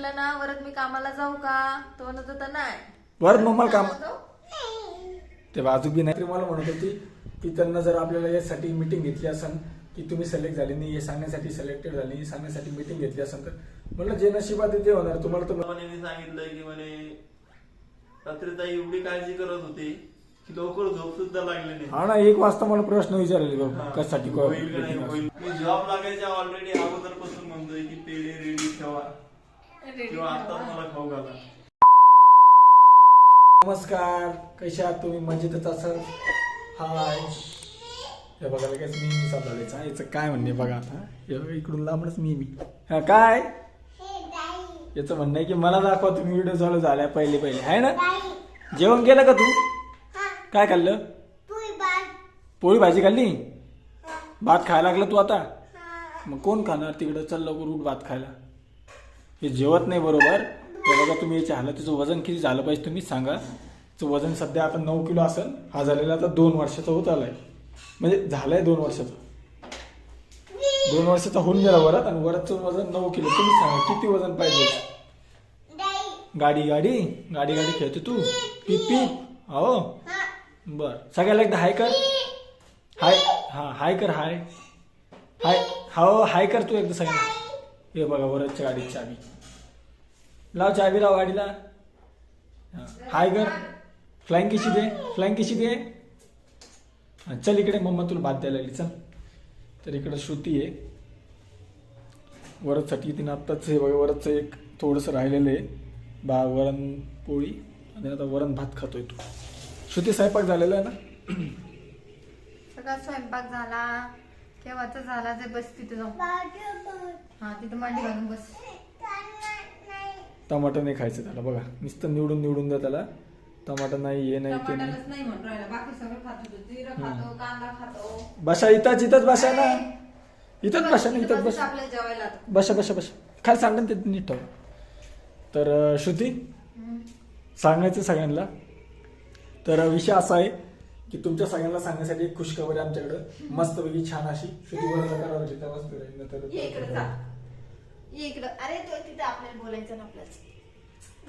म्हटलं ना परत मी कामाला जाऊ का? तो म्हणत होता नाही. परत मग मला काम तो, ते वाजूक बी नाही. तरी मला म्हणत होती की त्यांना जर आपल्याला यासाठी मिटिंग घेतली असेल की तुम्ही सिलेक्ट झाले नाही हे सांगण्यासाठी सिलेक्टेड झाले हे सांगण्यासाठी मिटिंग घेतली असेल तर म्हणलं जे नशिबात ते होणार. तुम्हाला तर म्हणे मी सांगितलंय की म्हणे रात्री ताई एवढी काळजी करत होती की लवकर झोप सुद्धा लागली नाही. हा ना एक वाजता मला प्रश्न विचारले बघ कशासाठी को- होईल का नाही meeting होईल. मी जॉब लागायच्या ऑलरेडी अगोदरपासून म्हणतोय की पेढे रेडी ठेवा. किंवा आता मला खाऊ घाला. नमस्कार कशा आहात तुम्ही? मजेतच असाल? हाय. हे बघा लगेच मी मी चालवायचा याचं काय म्हणणे बघा आता. हे बघा, इकडून लांबच मी मी. हा काय? याचं म्हणणं आहे की मला दाखवा तुम्ही व्हिडिओ चालू झाल्या पहिले पहिले. आहे ना? जेवण केलं का तू? काय खाल्लं? पोळी भाजी खाल्ली? भात खायला लागलं तू आता? मग कोण खाणार? तिकडं चल लवकर उठ भात खायला. हे जेवत नाही बरोबर. तर बघा तुम्ही याच्या आलं त्याचं वजन किती झालं पाहिजे तुम्ही सांगा. तिचं वजन सध्या आता नऊ किलो असेल. हा झालेला आता दोन वर्षाचा होत आलाय. म्हणजे झालाय दोन वर्षाचा. दोन वर्षाचा होऊन गेला वरात आणि वरातचं वजन नऊ किलो. तुम्ही सांगा किती वजन पाहिजे? गाडी गाडी? गाडी गाडी खेळते तू? पीप पीप. हो? बर. सगळ्याला एकदा हाय कर. हाय हा हाय कर हाय. हाय हो हाय कर तू एकदा सगळ्यांना. हे बघा वरातच्या गाडीची आम्ही लाव चाबी लाव गाडीला. हाय कर. फ्लाइंग कशी दे? फ्लाइंग कशी दे? हा, चल इकडे मम्मा तुला भात द्यायला लागली. चल. तर इकडे श्रुती आहे. वरदसाठी तिनं आत्ताच हे बघा वरदचं एक थोडंसं राहिलेलं आहे. बा वरण पोळी. आणि आता वरण भात खातोय तू. श्रुती स्वयंपाक झालेला आहे ना? सगळा स्वयंपाक झाला. केव्हाचा झाला ते बस तिथे जाऊ हा तिथे मांडी घालून बस. टमाटर नाही खायचं त्याला. बघा नुसतं निवडून निवडून द्या त्याला. टमाटर नाही हे नाही ते नाही. बसा इथंच इथंच बसा ना. इथंच बसा ना इथंच बसा. आपल्याला. बसा बसा बसा. खाली सांगा ना ते नीट ठेवा. तर श्रुती. सांगायचं सगळ्यांना. तर विषय असा आहे की तुमच्या सगळ्यांना सांगण्यासाठी एक खुशखबर आहे आमच्याकडं. मस्तपैकी छान अशी. श्रुती बरोबर करावं तिथं मस्त इकडं अरे तो तिथे आपल्याला बोलायचं ना आपल्याच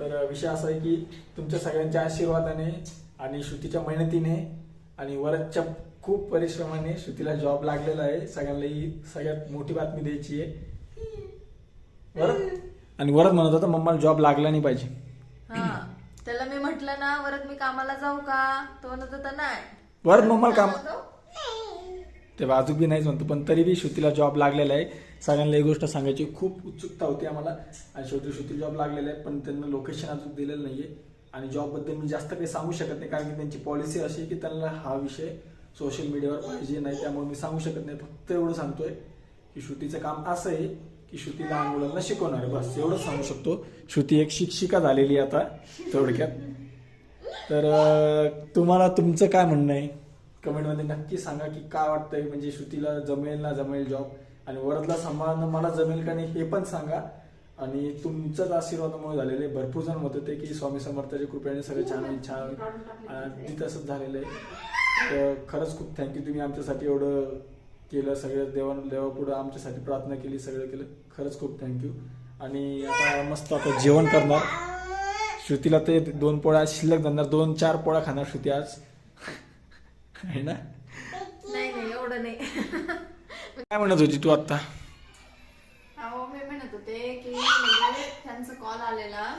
तर विषय असा आहे की तुमच्या सगळ्यांच्या आशीर्वादाने आणि श्रुतीच्या मेहनतीने आणि वरदच्या खूप परिश्रमाने श्रुतीला जॉब लागलेला आहे. सगळ्यांना ही सगळ्यात मोठी बातमी द्यायची आहे. वरद आणि वरद म्हणत होता मम्माला जॉब लागला नाही पाहिजे. हा. त्याला मी म्हटलं ना परत मी कामाला जाऊ का? तो म्हणत होता नाही. वरद मम्माला काम तेव्हा अजून बी नाहीच म्हणतो. पण तरी बी श्रुतीला जॉब लागलेला आहे. सगळ्यांना एक गोष्ट सांगायची. खूप उत्सुकता होती आम्हाला. आणि शेवटी श्रुती जॉब लागलेला आहे पण त्यांना लोकेशन अजून दिलेलं नाही आहे आणि जॉबबद्दल मी जास्त काही सांगू शकत नाही कारण की त्यांची पॉलिसी अशी आहे की त्यांना हा विषय सोशल मीडियावर पाहिजे नाही त्यामुळे मी सांगू शकत नाही. फक्त एवढं सांगतोय की श्रुतीचं काम असं आहे की श्रुती लहान मुलांना शिकवणार आहे. बस एवढंच सांगू शकतो. श्रुती एक शिक्षिका झालेली आहे आता थोडक्यात. तर तुम्हाला तुमचं काय म्हणणं आहे? कमेंटमध्ये नक्की सांगा की काय वाटतंय. म्हणजे श्रुतीला जमेल ना जमेल जॉब आणि वरदला सांभाळणं मला जमेल का नाही हे पण सांगा. आणि तुमचाच आशीर्वादामुळे झालेले भरपूर जण म्हणत होते की स्वामी समर्थाच्या कृपेने सगळे छान होईल छान होईल अगदी तसंच झालेलं आहे. तर खरंच खूप थँक्यू तुम्ही आमच्यासाठी एवढं केलं सगळं देवा देवापुढं आमच्यासाठी प्रार्थना केली सगळं केलं. खरंच खूप थँक्यू आणि आता मस्त आता जेवण करणार. श्रुतीला ते दोन पोळ्या शिल्लक जाणार दोन चार पोळ्या खाणार श्रुती आज. आहे ना? नाही नाही एवढं नाही. काय म्हणत होती तू आता अहो मी म्हणत होते की म्हणजे त्यांचा कॉल आलेला.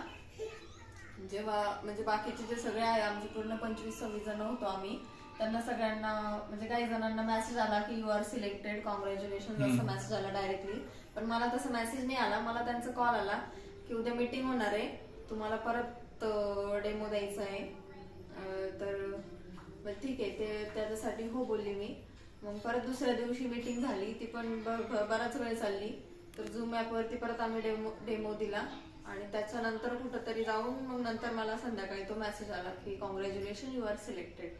जेव्हा म्हणजे बाकीचे जे सगळे आहे आमचे पूर्ण पंचवीस सव्वीस जण होतो आम्ही त्यांना सगळ्यांना म्हणजे काही जणांना मेसेज आला की यू आर सिलेक्टेड कॉंग्रॅच्युलेशन असं मेसेज आला डायरेक्टली पण मला तसं मेसेज नाही आला मला त्यांचा कॉल आला की उद्या मीटिंग होणार आहे. तुम्हाला परत डेमो द्यायचा आहे. तर मग ठीक आहे. ते त्याच्यासाठी हो बोलली मी. मग परत दुसऱ्या दिवशी मीटिंग झाली. ती पण बराच वेळ चालली. तर झूम ॲपवरती परत आम्ही डेमो डेमो दिला. आणि त्याच्यानंतर कुठंतरी जाऊन मग नंतर मला संध्याकाळी तो मेसेज आला की कॉंग्रॅच्युलेशन यू आर सिलेक्टेड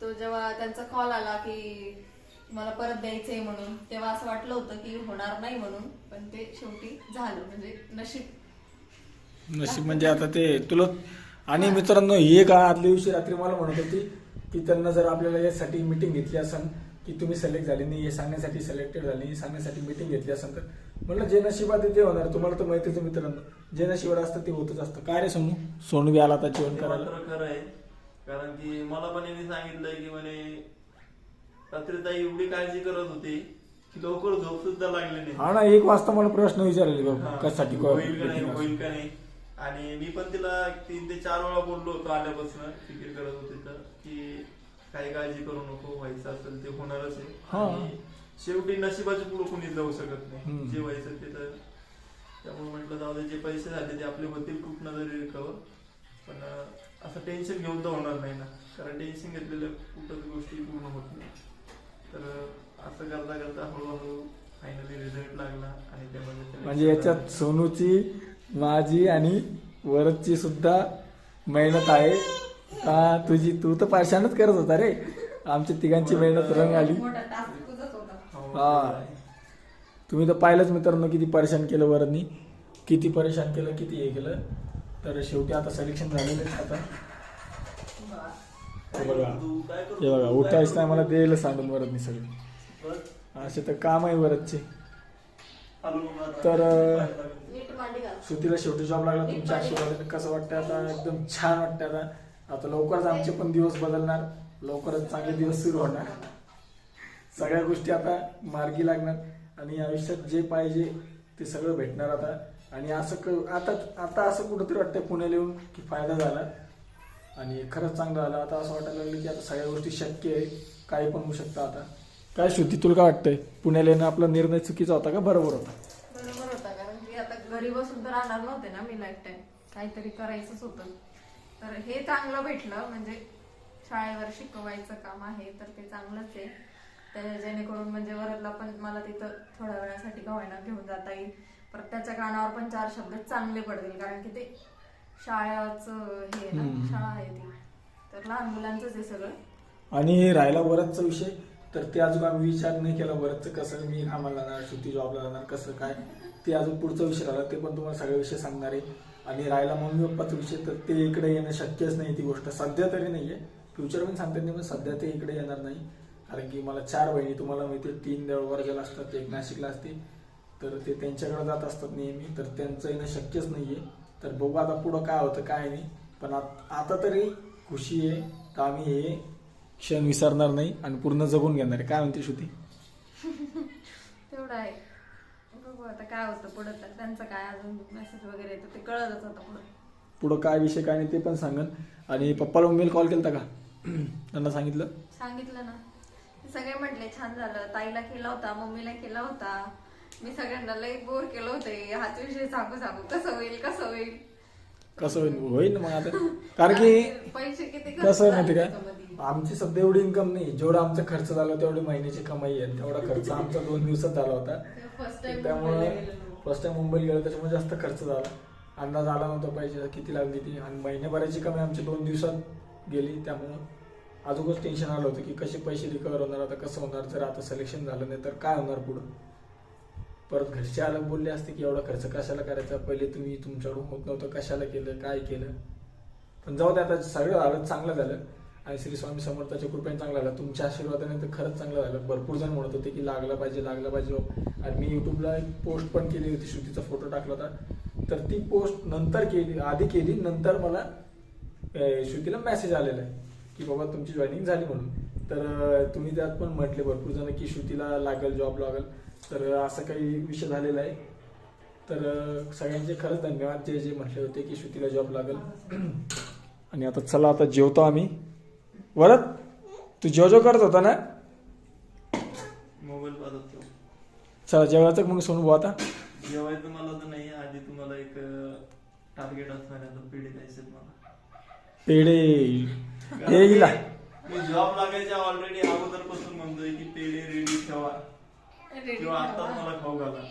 तो जेव्हा त्यांचा कॉल आला की मला परत द्यायचंय म्हणून तेव्हा असं वाटलं होतं की होणार नाही म्हणून. पण ते शेवटी झालं. म्हणजे नशीब. नशीब म्हणजे आता ते तुला आणि मित्रांनो हे का आदल्या दिवशी रात्री मला म्हणत होती की त्यांना जर आपल्याला यासाठी मिटिंग घेतली असेल की तुम्ही सिलेक्ट झाले नाही हे सांगण्यासाठी सिलेक्टेड झाली हे सांगण्यासाठी मीटिंग घेतली असेल तर म्हणलं जे नशिबात ते होणार. तुम्हाला तर माहितीच मित्रांनो. जे नशिबात असतं ते होतच असतं. काय रे सोनू? सोनू बी आला आता जेवण करायला. खरं आहे. कारण की मला पण यांनी सांगितलंय की म्हणे रात्री ताई एवढी काळजी करत होती की लवकर झोप सुद्धा लागली नाही. हा ना एक वाजता मला प्रश्न विचारले. बघ कशासाठी होईल का नाही? होईल का नाही? आणि मी पण तिला तीन ते चार वेळा बोललो होतो आल्यापासून फिकीर करत होते तर की काही काळजी करू नको व्हायचं असेल ते होणारच. आहे आणि शेवटी नशिबाच्या पुढे कोणीच जाऊ शकत. नाही जे व्हायचं ते तर त्यामुळे म्हटलं जाऊ दे जे पैसे झाले ते आपले होतील कुठनं तरी रिकवर पण असं टेन्शन घेऊन तर होणार नाही ना कारण टेन्शन घेतलेल्या कुठंच गोष्टी पूर्ण होत नाही तर असं करता करता हळूहळू फायनली रिझल्ट लागला आणि त्यामध्ये म्हणजे याच्यात. सोनूची माझी आणि वरदची सुद्धा मेहनत आहे हा तुझी तू तर पारशानच करत होता रे आमच्या तिघांची मेहनत रंग आली हो, हा. तुम्ही तर पाहिलंच मित्रांनो किती परेशान केलं वरदनी किती परेशान केलं किती हे केलं तर शेवटी आता सिलेक्शन झालेलं आहे आता हे बघा? हे बघा उठायच? नाही मला द्यायला सांगून वरदनी सगळं असे तर काम आहे वरदचे. तर, सुतीला शेवटी जॉब लागला तुमच्या आशीर्वादाने कसं वाटतं आता? एकदम छान वाटतं आता. आता लवकरच आमचे पण दिवस बदलणार. लवकरच चांगले दिवस सुरू होणार. सगळ्या गोष्टी आता मार्गी लागणार. आणि आयुष्यात जे पाहिजे ते सगळं भेटणार आता. आणि असं क आता आता असं कुठंतरी वाटतंय पुण्याला येऊन की फायदा झाला. आणि खरंच चांगलं झालं. आता असं वाटायला लागलं की आता सगळ्या गोष्टी शक्य आहे. काही पण होऊ शकतं आता. काय श्रुती तुला काय वाटतंय? पुण्याला येणं आपला निर्णय चुकीचा होता का? बरोबर होता. बरोबर होता कारण की आता घरी बसून तर राहणार नव्हते ना मी लाईफ टाईम काहीतरी करायचंच होतं. तर हे चांगलं भेटलं म्हणजे शाळेवर शिकवायचं काम आहे तर ते चांगलंच आहे. त्या जेणेकरून म्हणजे वरदला पण मला तिथं थोड्या वेळासाठी गव्हाणा घेऊन जाता येईल. परत त्याच्या कानावर पण चार शब्द चांगले पडतील कारण की ते शाळेचं हे ना. शाळा आहे ती. तर लहान मुलांचंच आहे सगळं. आणि राहिला वरदचा विषय. तर ते अजून आम्ही विचार नाही केला वरदचं कसं मी कामाला जाणार सुट्टी जॉबला जाणार कसं काय? ते अजून पुढचा विषय राहिला ते पण तुम्हाला सगळे विषय सांगणार आहे. आणि राहिला मम्मी पप्पाचा विषय तर ते इकडे येणं शक्यच नाही ती गोष्ट. सध्या तरी नाही आहे फ्युचर पण सांगता नाही पण सध्या ते इकडे येणार नाही. कारण की मला चार बहिणी तुम्हाला माहिती तीन देवळवर्गाला असतात एक नाशिकला असते. तर ते त्यांच्याकडे जात असतात नेहमी तर त्यांचं येणं शक्यच नाही आहे तर बघू आता पुढं काय होतं काय नाही. पण आता तरी खुशी आहे तर आम्ही हे क्षण विसरणार नाही आणि पूर्ण जगून घेणार आहे. काय म्हणते श्रुती? तेवढं आहे. बघू आता काय होतं पुढं. तर त्यांचं काय अजून मेसेज वगैरे येतं ते कळतच होतं पुढं. पुढं काय विषय काय नाही ते पण सांगन. आणि पप्पाला मम्मीला कॉल केलता का? त्यांना सांगितलं? सांगितलं ना. ते सगळे म्हटले छान झालं. ताईला केला होता मम्मीला केला होता. मी सगळ्यांना लई बोर केलं होते. हाच विषय सांगू सांगू. कसं होईल कसं होईल? कसं होईल? होईल ना मग आता. कारण की पैसे किती खर्च कसं आहे माहिती झाले काय त्याच्यामध्ये? आमची सध्या एवढी इन्कम नाही जेवढा आमचा खर्च झाला तेवढी महिन्याची कमाई आहे. तेवढा खर्च आमचा दोन दिवसात झाला होता. त्यामुळे फर्स्ट टाइम मुंबईला गेलो त्याच्यामुळे जास्त खर्च झाला. अंदाज आला नव्हता पाहिजे किती लागली ती. आणि महिन्याभराची कमी आमची दोन दिवसात गेली. त्यामुळं अजूनच टेन्शन आलं होतं की कसे पैसे रिकवर होणार आता कसं होणार? जर आता सिलेक्शन झालं नाही तर काय होणार पुढं? परत घरचे आलं बोलले असते की एवढा खर्च कशाला करायचा? पहिले तुम्ही तुमच्याकडून होत नव्हतं कशाला केलं काय केलं? पण जाऊ दे आता सगळं झालं चांगलं झालं. आणि श्री स्वामी समर्थाच्या कृपेने चांगलं झालं तुमच्या आशीर्वादाने तर खरंच चांगलं झालं. भरपूर जण म्हणत होते की लागला पाहिजे लागला पाहिजे. आणि मी युट्यूबला एक पोस्ट पण केली होती श्रुतीचा फोटो टाकला होता. तर ती पोस्ट नंतर केली आधी केली नंतर मला श्रुतीला मेसेज आलेला आहे की बाबा तुमची जॉईनिंग झाली म्हणून. तर तुम्ही त्यात पण म्हटले भरपूर जण की श्रुतीला लागेल जॉब लागेल. तर असं काही विषय झालेला आहे. तर सगळ्यांचे खरंच धन्यवाद. जे जे म्हटले होते की श्रुतीला जॉब लागेल. आणि आता चला आता जेवतो आम्ही. वरद तू जेव जेव करत होता ना? मोबाईल पाहत होतो. चला जेवायचं मग सोनू भाऊ आता. जेवायचं मला तर नाही आधी तुम्हाला एक टार्गेट असणार आहे पिढी द्यायचं मला. पेढे. हे मी जॉब लागायच्या ऑलरेडी अगोदरपासून म्हणतोय की पेढे रेडी ठेवा. किंवा आताच मला खाऊ घाला.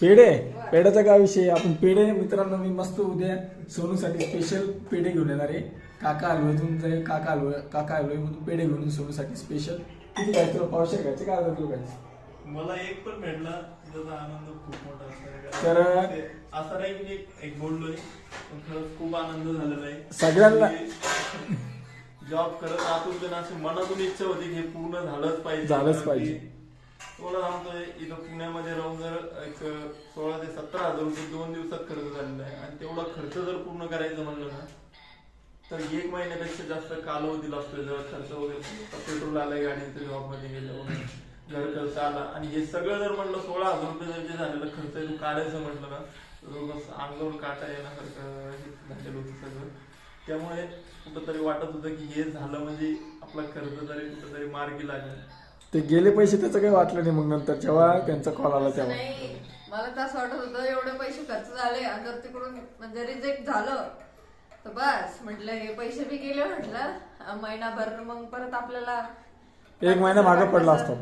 पेढे? पेढ्याचा काय विषय आपण पेढे मित्रांनो मी मस्त उद्या सोनूसाठी स्पेशल पेढे घेऊन येणार आहे. काका हलव्यातून जाईल काका हलव काका हलवे म्हणून पेढे घेऊन सोनूसाठी स्पेशल किती काय तुला पावशे घ्यायचे काय अर्धा किलो घ्यायचे? मला एक पण भेटला त्याचा आनंद खूप मोठा असणार. तर- असं नाही की मी एक बोललोय पण खरंच खूप आनंद झालेला आहे. सगळ्यांना- जॉब करत आतून त्यांना अशी मनातून इच्छा होती की हे पूर्ण झालंच पाहिजे. झालंच पाहिजे. तुला सांगतोय इथं पुण्यामध्ये राहून जर एक सोळा ते सतरा हजार रुपये दोन दिवसात खर्च झालेला आहे. आणि तेवढा खर्च जर पूर्ण करायचं म्हणलं ना तर एक महिन्यापेक्षा जास्त कालावधी लागतोय जर खर्च वगैरे. पेट्रोल आलाय गाडीचं जॉबमध्ये गेलं वगैरे, घर खर्च आला. आणि हे सगळं जर म्हणलं सोळा हजार रुपये जर जे झालेलं खर्च आहे, तू काढायचं म्हटलं ना जवळपास अंगावर काटा येण्यासारखं हे झालेलं होतं सगळं. त्यामुळे कुठंतरी वाटत होतं की हे झालं म्हणजे आपला खर्च तरी कुठंतरी मार्गी लागेल. ते गेले पैसे त्याचं काही वाटलं नाही मग नंतर. जेव्हा त्यांचा कॉल आला तेव्हा. नाही. मला तर असं वाटत होतं एवढे पैसे खर्च झाले आणि जर तिकडून म्हणजे रिजेक्ट झालं तर बस म्हटलं हे पैसे बी गेले म्हटलं. महिनाभर मग परत आपल्याला एक महिना मागे पडला असतो.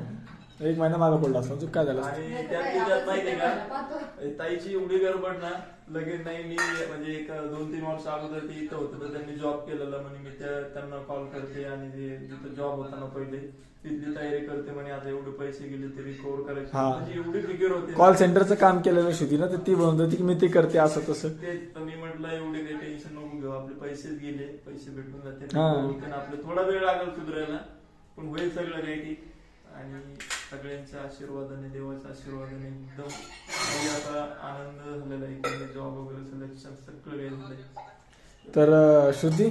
एक महिना मागं पडला असतो काय झालं असतं? आणि नाही तर त्यात त्यात माहितीये का. ताईची एवढी गडबड ना लगेच नाही मी म्हणजे एक दोन तीन वर्ष अगोदर ते इथं होतं तर त्यांनी जॉब केलेला म्हणे मी त्या त्यांना कॉल करते आणि ते जिथं जॉब होता ना पहिले तिथली तयारी करते म्हणे आता एवढे पैसे गेले ते रिकव्हर करायचे हा. म्हणजे एवढी फिकर होती. कॉल सेंटरचं काम केलेलं होती ना तर ती म्हणत होती की मी ते करते असं तसं ते तर मी म्हटलं एवढे काही टेन्शन नको घेऊ आपले पैसेच गेले पैसे भेटून जाते हा. आपले थोडा वेळ लागेल सुधारायला पण होईल सगळं रेडी आणि सगळ्यांच्या आशीर्वादाने देवाच्या आशीर्वादाने एकदम आता आनंद झालेला आहे. की जॉब वगैरे सिलेक्शन सगळं झालंय. तर श्रुती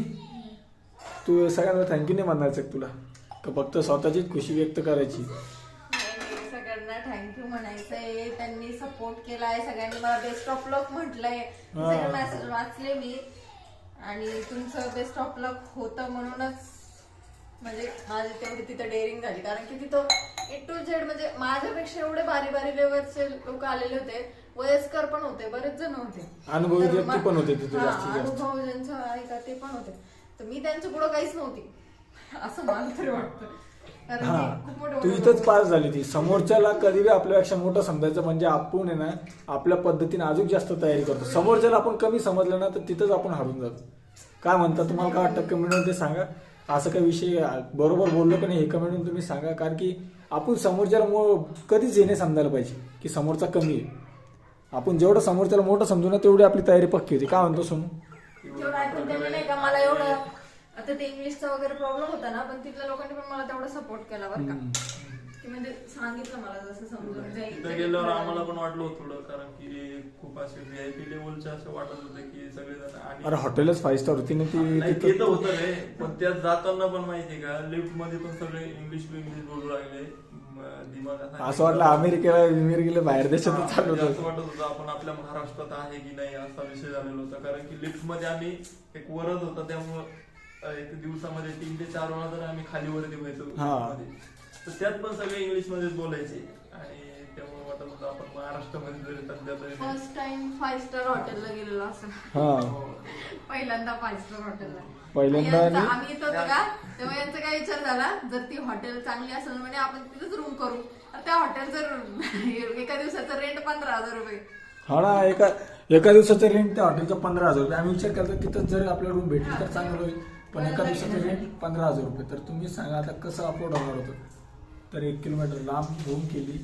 तू सगळ्यांना थँक्यू नाही म्हणायचं तुला? का फक्त स्वतःचीच खुशी व्यक्त करायची? सगळ्यांना थँक्यू म्हणायचंय. त्यांनी सपोर्ट केलाय. सगळ्यांनी मला बेस्ट ऑफ लक म्हटलंय. सगळे मेसेज वाचले मी. आणि तुमचं बेस्ट ऑफ लक होतं म्हणूनच म्हणजे माझी तेवढी तिथं डेअरिंग झाली. कारण की तिथं ए टू झेड म्हणजे माझ्यापेक्षा एवढे बारी बारी लेवलचे लोक आलेले होते. वयस्कर पण होते बरेच जण होते. अनुभवी तर व्यक्ती मा- पण होते तिथे हा, जास्तीत जास्त. अनुभव ज्यांचं आहे का ते पण होते. तर मी त्यांच्या पुढं काहीच नव्हती. असं मला तरी वाटतं. कारण हा. की खूप मोठे तू मोठे इथंच लोकं- पास झाली ती समोरच्याला कधी बी आपल्यापेक्षा मोठं समजायचं म्हणजे आपण आहे ना आपल्या पद्धतीने अजून जास्त तयारी करतो. समोरच्याला आपण कमी समजलं ना तर तिथंच आपण हारून जातो. काय म्हणता? तुम्हाला काय वाटतं? कमेंटमध्ये सांगा. असं काही विषय बरोबर बोललो का नाही हे कमेंटमध्ये तुम्ही सांगा. कारण की आपण समोरच्याला मो- कधीच हे नाही समजायला पाहिजे की समोरचा कमी आहे. आपण जेवढं समोरच्याला मोठं समजू ना तेवढी आपली तयारी पक्की होती. काय म्हणतो सोनू? जेवढं ऐकून त्यांनी नाही का मला एवढं आता ते इंग्लिशचा वगैरे प्रॉब्लेम होता ना पण तिथल्या लोकांनी पण मला तेवढा सपोर्ट केला बरं का. की म्हणजे सांगितलं मला जसं समजून तिथं जाईल गेल्यावर आम्हाला पण वाटलं होतं थोडं कारण की खूप असे व्हीआयपी लेवलचे असं वाटत होतं की सगळेजण आणि अरे हॉटेलच फाईव्ह स्टार होती ना ती नाही, तिथं होतं रे पण त्यात जाताना पण माहितीये का लिफ्टमध्ये पण सगळे इंग्लिश इंग्लिश बोलू लागले म, दिमाग असा- असं वाटलं अमेरिकेला अमेरिकेला बाहेर देशातच हा, चालू म्हणजे असं वाटत होतं आपण आपल्या महाराष्ट्रात आहे की नाही असा विषय झालेला होता कारण की लिफ्टमध्ये आम्ही एक वरच होता त्यामुळं अ, एक दिवसामध्ये तीन ते चार वेळा तर आम्ही खाली वरती व्हायचो हा. lift मध्ये. तर त्यात पण सगळे इंग्लिश मध्येच बोलायचे. आणि त्यामुळे वाटत होतं आपण महाराष्ट्रामध्ये जरी सध्या तरी. फर्स्ट टाइम फाईव्ह स्टार हॉटेलला गेलेलो असं. हा. पहिल्यांदा फाईव्ह स्टार हॉटेलला पहिल्यांदा यांचा- आणि- आम्ही येत होतो का? तेव्हा यांचा काय विचार झाला जर ती हॉटेल चांगली असेल म्हणजे आपण तिथेच रूम करू. तर त्या हॉटेलचं एका दिवसाचं रेंट पंधरा हजार रुपये. हा ना एका एका दिवसाचं रेंट त्या हॉटेलचं पंधरा हजार रुपये. आम्ही विचार केला तिथं जर आपल्याला रूम भेटली तर चांगलं होईल पण एका दिवसाचं रेंट पंधरा हजार रुपये. तर तुम्ही सांगा आता कसं अफोर्ड होणार होतं? तर एक किलोमीटर लांब रूम केली.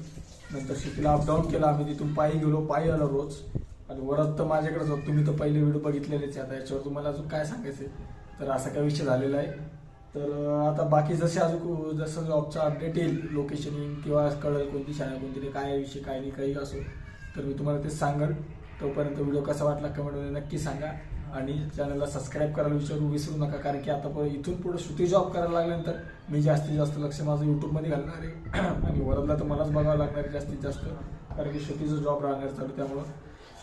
नंतर शेतीला अपडाऊन केला. आम्ही तिथून पायी गेलो. पायी आलो रोज. आणि वरत तर माझ्याकडेच तुम्ही तर पहिले व्हिडिओ बघितलेलेच आता याच्यावर तुम्हाला अजून काय सांगायचं आहे? तर असा काय विषय झालेला आहे. तर आता बाकी जसे अजून जसं जॉबचा अपडेट येईल लोकेशन किंवा कळेल कोणती शाळा कोणती नाही काय विषय काय नाही काही असो तर मी तुम्हाला ते सांगेल. तोपर्यंत व्हिडिओ कसा वाटला कमेंटमध्ये नक्की सांगा. आणि चॅनलला सबस्क्राईब करायला विचारू विसरू नका. कारण की आता पण इथून पुढे श्रुती जॉब करायला लागल्यानंतर मी जास्तीत जास्त लक्ष माझं यूट्यूबमध्ये घालणार आहे. आणि वरदला तर मलाच बघावं लागणार आहे जास्तीत जास्त. कारण की श्रुतीचं जॉब राहणार चालू त्यामुळं.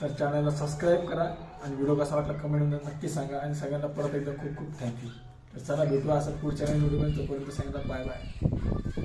तर चॅनलला सबस्क्राईब करा आणि व्हिडिओ कसा वाटला कमेंटमध्ये नक्की सांगा. आणि सगळ्यांना परत एकदा खूप खूप थँक्यू तर चला भेटू असं पुढच्या व्हिडिओमध्ये तोपर्यंत सांगितलं बाय बाय